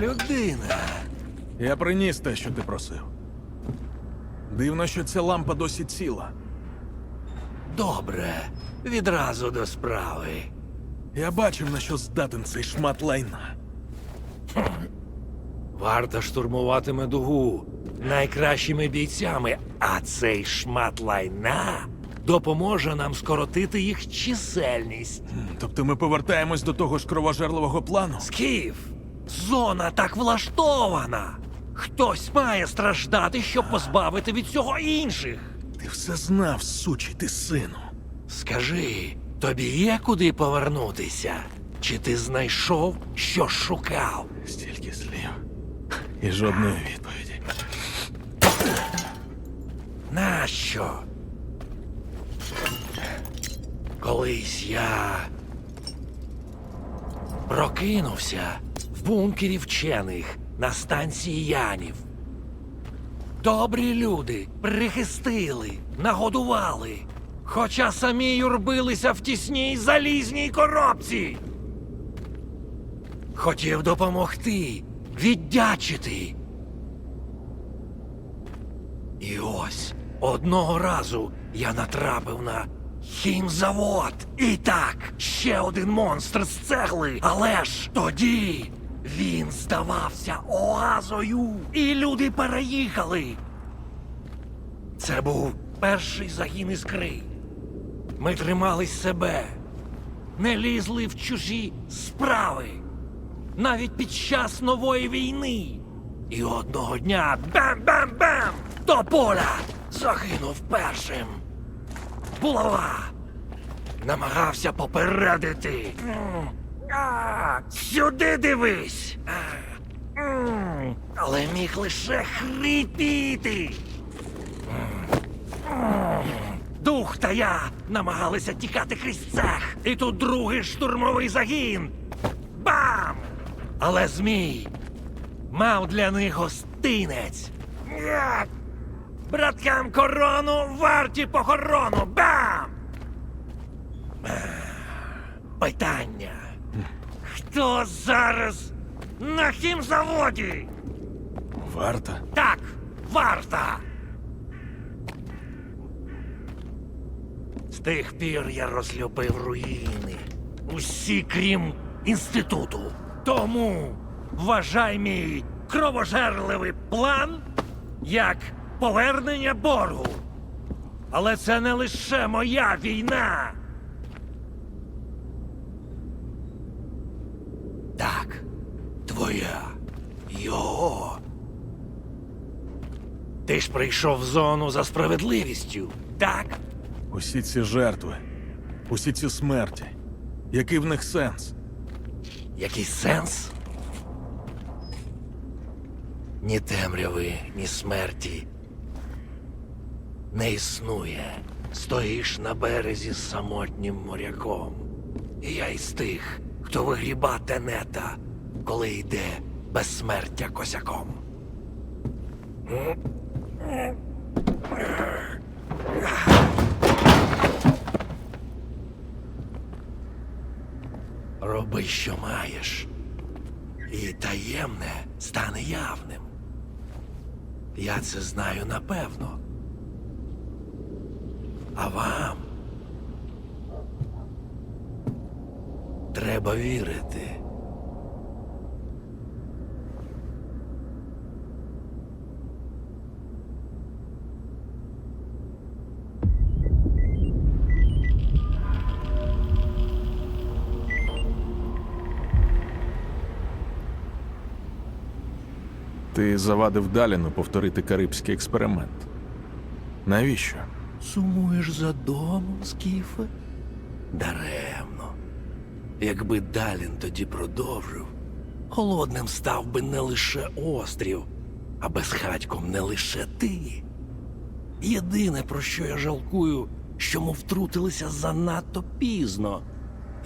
людина. Я приніс те, що ти просив. Дивно, що ця лампа досі ціла. Добре, відразу до справи. Я бачив, на що здатен цей шмат лайна. Варта штурмуватиме дугу найкращими бійцями, а цей шмат лайна допоможе нам скоротити їх чисельність. Тобто ми повертаємось до того ж кровожерливого плану? Скіф, зона так влаштована. Хтось має страждати, щоб позбавити від цього інших. Ти все знав, сучий ти сину. Скажи, тобі є куди повернутися? Чи ти знайшов, що шукав? Стільки слів. І жодної відповіді. Нащо? Колись я прокинувся в бункері вчених на станції Янів. Добрі люди прихистили, нагодували, хоча самі юрбилися в тісній залізній коробці. Хотів допомогти, віддячити. І ось одного разу я натрапив на хімзавод. І так, ще один монстр з цегли. Але ж тоді він здавався оазою, і люди переїхали. Це був перший загін іскри. Ми тримались себе, не лізли в чужі справи, навіть під час нової війни. І одного дня бам-бам-бам! До поля загинув першим. Булава намагався попередити. А, Сюди дивись. Але міг лише хрипіти. Дух та я намагалися тікати крізь цех. І тут другий штурмовий загін. Бам! Але змій мав для них гостинець. Браткам корону варті похорону. Бам! Ех, Питання. Хто зараз на хімзаводі? Варта? Так, варта. З тих пір я розлюбив руїни. Усі, крім інституту. Тому вважай мій кровожерливий план як повернення боргу. Але це не лише моя війна. Так, твоя. Його. Ти ж прийшов в зону за справедливістю, так? Усі ці жертви, усі ці смерті. Який в них сенс? Який сенс? Ні темряви, ні смерті. Не існує. Стоїш на березі з самотнім моряком. І я із тих, хто вигріба тенета, коли йде безсмертя косяком. Роби, що маєш. І таємне стане явним. Я це знаю напевно. А вам треба вірити. Ти завадив Даліну повторити карибський експеримент. Навіщо? Сумуєш за домом, Скіфе? Даремно. Якби Далін тоді продовжив, холодним став би не лише острів, а безхатьком не лише ти. Єдине, про що я жалкую, що ми втрутилися занадто пізно,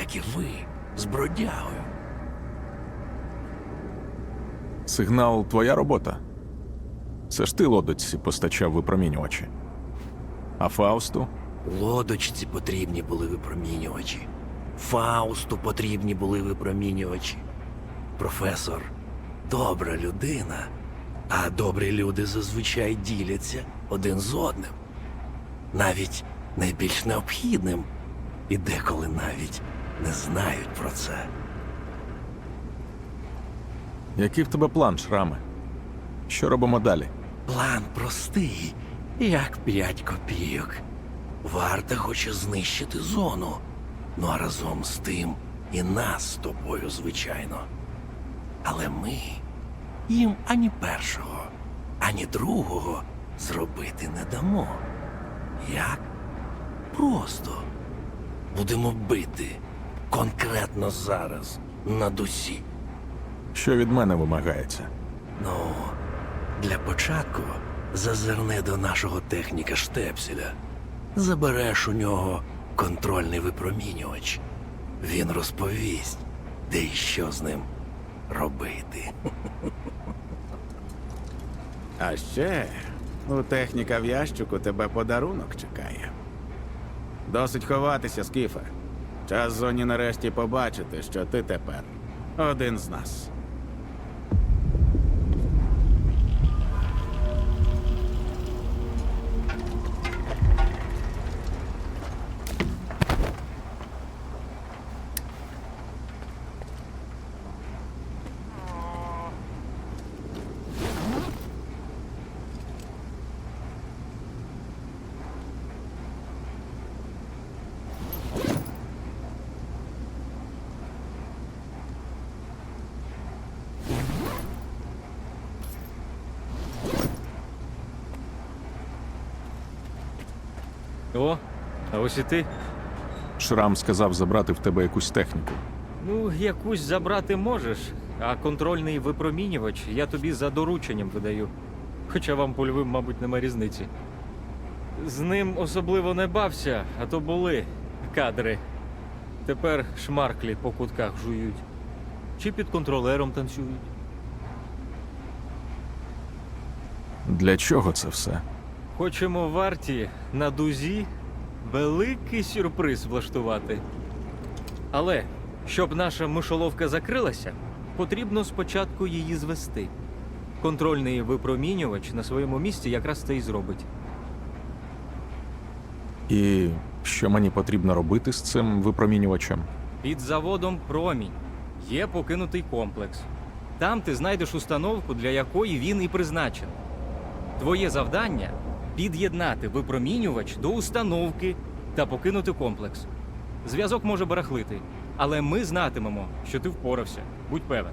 як і ви з бродягою. Сигнал твоя робота? Це ж ти лодочці постачав випромінювачі. А Фаусту? Лодочці потрібні були випромінювачі. Фаусту потрібні були випромінювачі. Професор, добра людина, а добрі люди зазвичай діляться один з одним, навіть найбільш необхідним, і деколи навіть не знають про це. Який в тебе план, шраме? Що робимо далі? План простий, як п'ять копійок. Варта хоче знищити зону. Ну а разом з тим і нас з тобою, звичайно. Але ми їм ані першого, ані другого зробити не дамо. Як? Просто будемо бити конкретно зараз на дусі. Що від мене вимагається? Ну, для початку зазирни до нашого техніка Штепселя. Забереш у нього контрольний випромінювач. Він розповість, де і що з ним робити. А ще у техніка в ящику тебе подарунок чекає. Досить ховатися, Скіфе. Час зоні нарешті побачити, що ти тепер один з нас. О, а ось і ти. Шрам сказав забрати в тебе якусь техніку. Ну, якусь забрати можеш, а контрольний випромінювач я тобі за дорученням видаю. Хоча вам польовим, мабуть, нема різниці. З ним особливо не бався, а то були кадри. Тепер шмарклі по кутках жують. Чи під контролером танцюють. Для чого це все? Хочемо варті на дузі великий сюрприз влаштувати. Але щоб наша мишоловка закрилася, потрібно спочатку її звести. Контрольний випромінювач на своєму місці якраз це і зробить. І що мені потрібно робити з цим випромінювачем? Під заводом промінь є покинутий комплекс. Там ти знайдеш установку, для якої він і призначений. Твоє завдання під'єднати випромінювач до установки та покинути комплекс. Зв'язок може барахлити, але ми знатимемо, що ти впорався. Будь певен.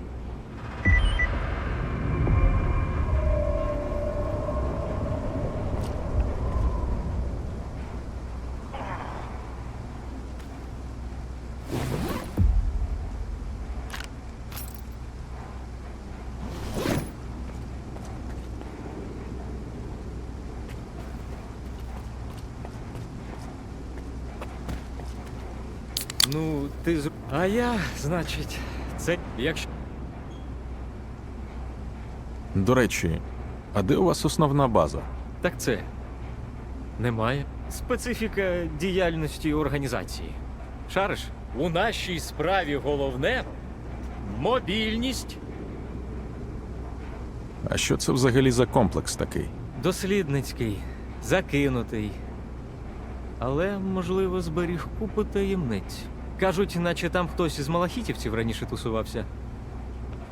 Ну, ти з. А я, значить, це якщо. До речі, а де у вас основна база? Так це немає. Специфіка діяльності організації. Шариш, у нашій справі головне мобільність. А що це взагалі за комплекс такий? Дослідницький, закинутий. Але, можливо, зберіг купу таємниць. Кажуть, наче там хтось із малахітівців раніше тусувався.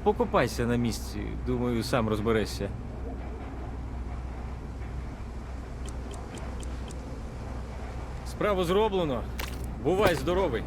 Покопайся на місці, думаю, сам розберешся. Справу зроблено. Бувай здоровий.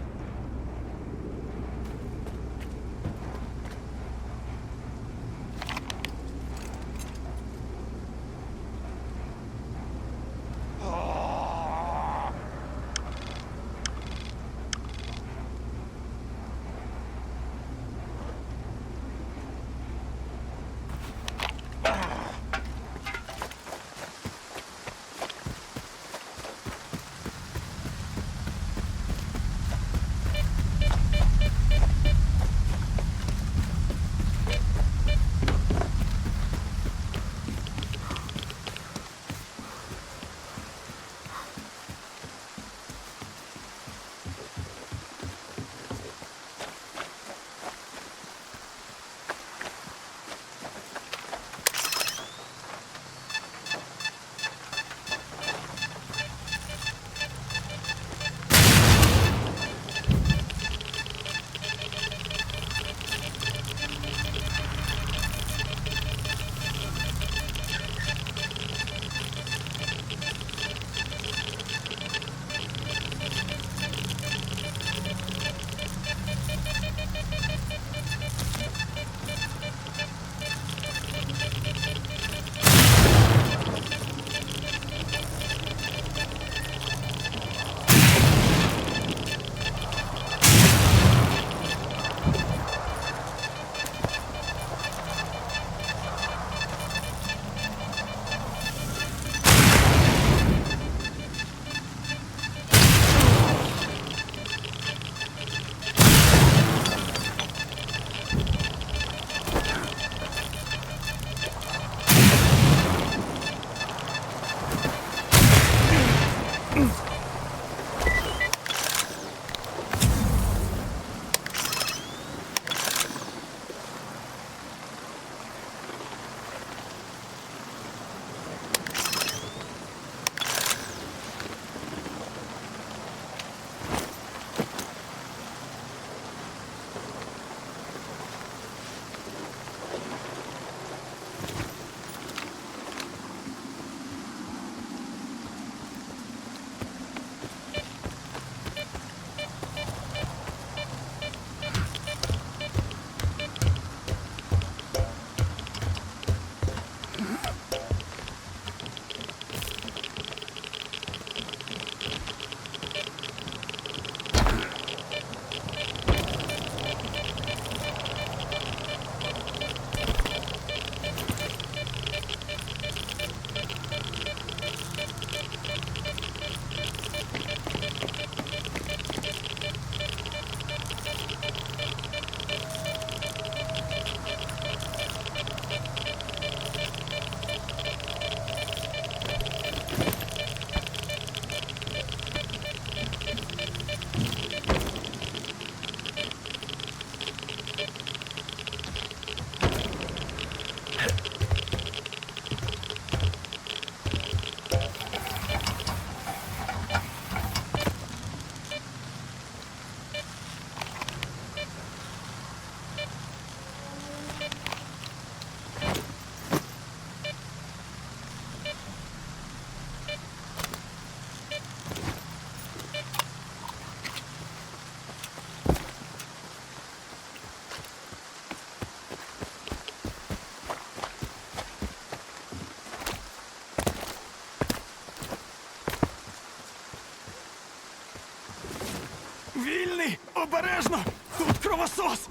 Обережно! Тут кровосос!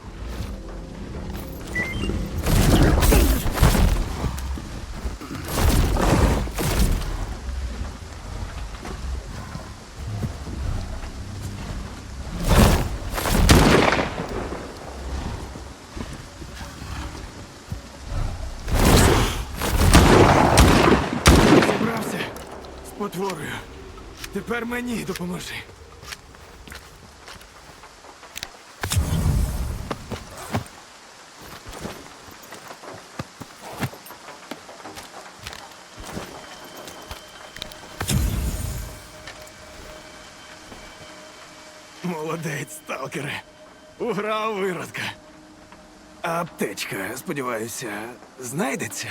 Тепер мені допоможи. Молодець, сталкере. Уграв виродка. А аптечка, сподіваюся, знайдеться.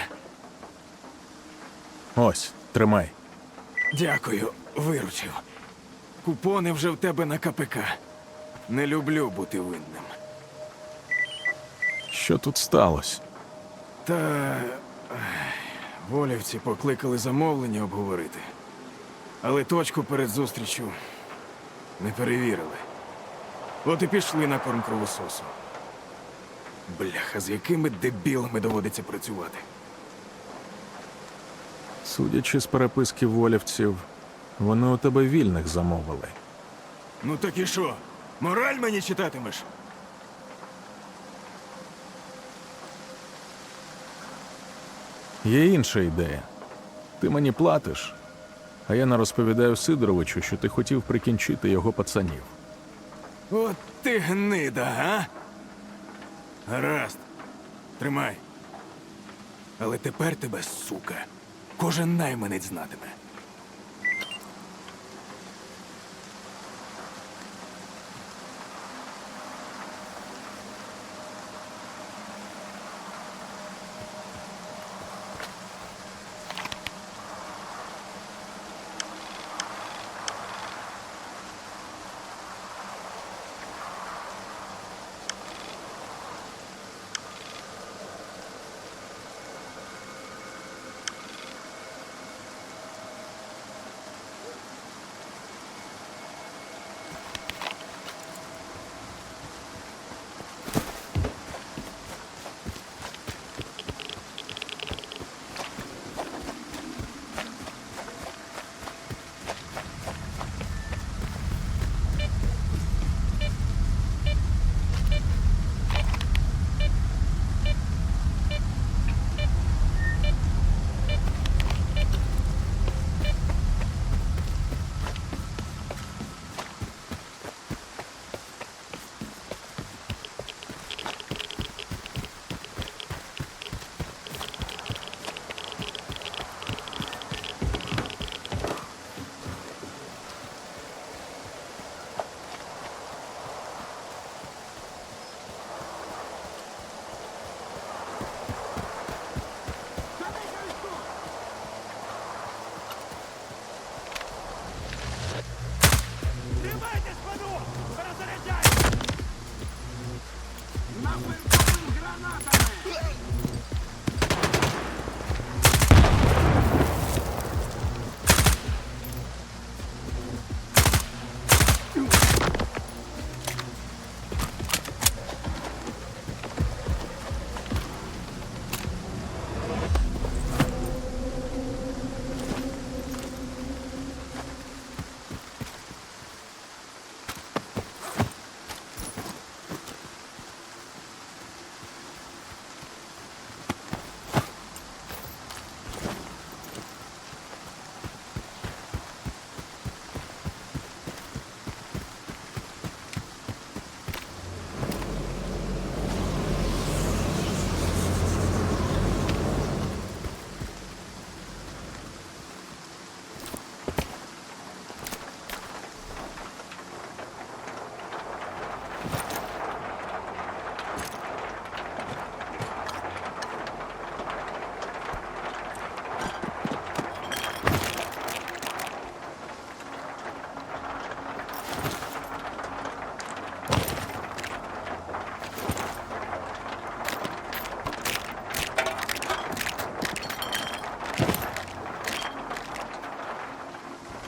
Ось, тримай. Дякую, виручив. Купони вже в тебе на КПК. Не люблю бути винним. Що тут сталося? Та ех, волівці покликали замовлення обговорити. Але точку перед зустрічю не перевірили. От і пішли на корм кровососу. Бляха, з якими дебілами доводиться працювати. Судячи з переписки волівців, вони у тебе вільних замовили. Ну так і що? Мораль мені читатимеш? Є інша ідея. Ти мені платиш, а я не розповідаю Сидоровичу, що ти хотів прикінчити його пацанів. От ти гнида, а? Гаразд. Тримай. Але тепер тебе, сука, кожен найманець знатиме.